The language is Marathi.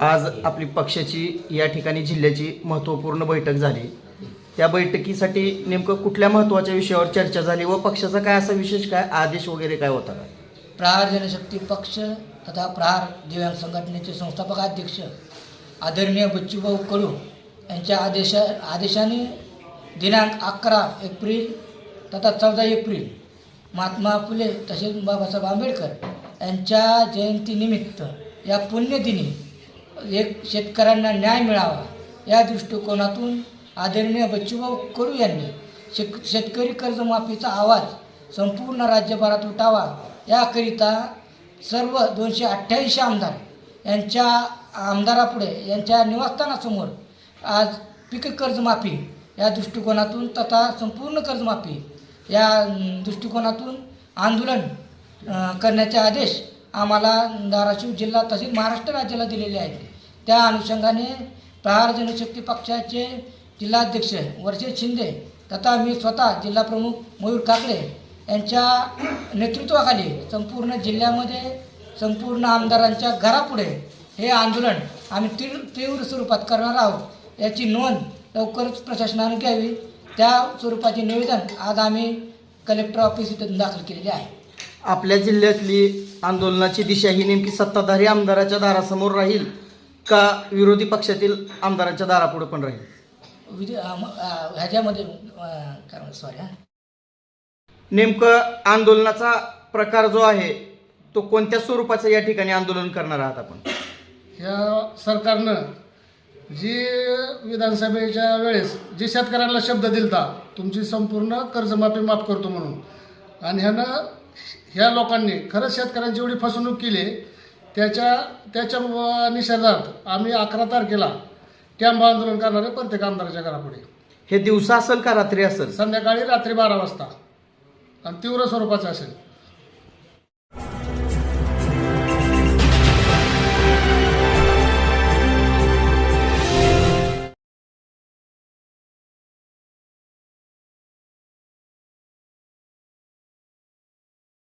आज आपली पक्षाची या ठिकाणी जिल्ह्याची महत्त्वपूर्ण बैठक झाली. त्या बैठकीसाठी नेमकं कुठल्या महत्त्वाच्या विषयावर चर्चा झाली व पक्षाचा काय असा विशेष काय आदेश वगैरे काय होता काय प्रहार जनशक्ती पक्ष तथा प्रहार दिव्यांग संघटनेचे संस्थापक अध्यक्ष आदरणीय बच्चूभाऊ कडू यांच्या आदेशा आदेशाने दिनांक अकरा एप्रिल तथा चौदा एप्रिल महात्मा फुले तसेच बाबासाहेब आंबेडकर यांच्या जयंतीनिमित्त या पुण्यदिनी एक शेतकऱ्यांना न्याय मिळावा या दृष्टिकोनातून आदरणीय बच्चूभाऊ कडू यांनी शेक शेतकरी कर्जमाफीचा आवाज संपूर्ण राज्यभरात उठावा. याकरिता सर्व दोनशे अठ्ठ्याऐंशी आमदार यांच्या आमदारापुढे यांच्या निवासस्थानासमोर आज पीक कर्जमाफी या दृष्टिकोनातून तथा संपूर्ण कर्जमाफी या दृष्टिकोनातून आंदोलन करण्याचे आदेश आम्हाला धाराशिव जिल्हा तसेच महाराष्ट्र राज्याला दिलेले आहेत. त्या अनुषंगाने प्रहार जनशक्ती पक्षाचे जिल्हाध्यक्ष वर्षे शिंदे तथा मी स्वतः जिल्हाप्रमुख मयूर काकडे यांच्या नेतृत्वाखाली संपूर्ण जिल्ह्यामध्ये संपूर्ण आमदारांच्या घरापुढे हे आंदोलन आम्ही तीव्र तीव्र स्वरूपात करणार आहोत याची नोंद लवकरच प्रशासनाने घ्यावी. त्या स्वरूपाचे निवेदन आज आम्ही कलेक्टर ऑफिस इथून दाखल केलेले आहे. आपल्या जिल्ह्यातली आंदोलनाची दिशा ही नेमकी सत्ताधारी आमदाराच्या दारासमोर राहील. का विरोधी पक्षातील आमदारांच्या दारापुढे पण राहील? ह्याच्यामध्ये सॉरी हां. नेमकं आंदोलनाचा प्रकार जो आहे तो कोणत्या स्वरूपाचं या ठिकाणी आंदोलन करणार आहात आपण? ह्या सरकारनं जी विधानसभेच्या वेळेस जी शेतकऱ्यांना शब्द दिलता तुमची संपूर्ण कर्जमाफी माफ करतो म्हणून. आणि ह्यानं ह्या लोकांनी खरंच शेतकऱ्यांची एवढी फसवणूक केली त्याच्या त्याच्या निषेधार्थ आम्ही अकरा तारखेला कॅम्प आंदोलन करणार आहे प्रत्येक आमदाराच्या घरापुढे. हे दिवसा असेल का रात्री असेल? संध्याकाळी रात्री बारा वाजता. आणि तीव्र स्वरूपाचं असेल.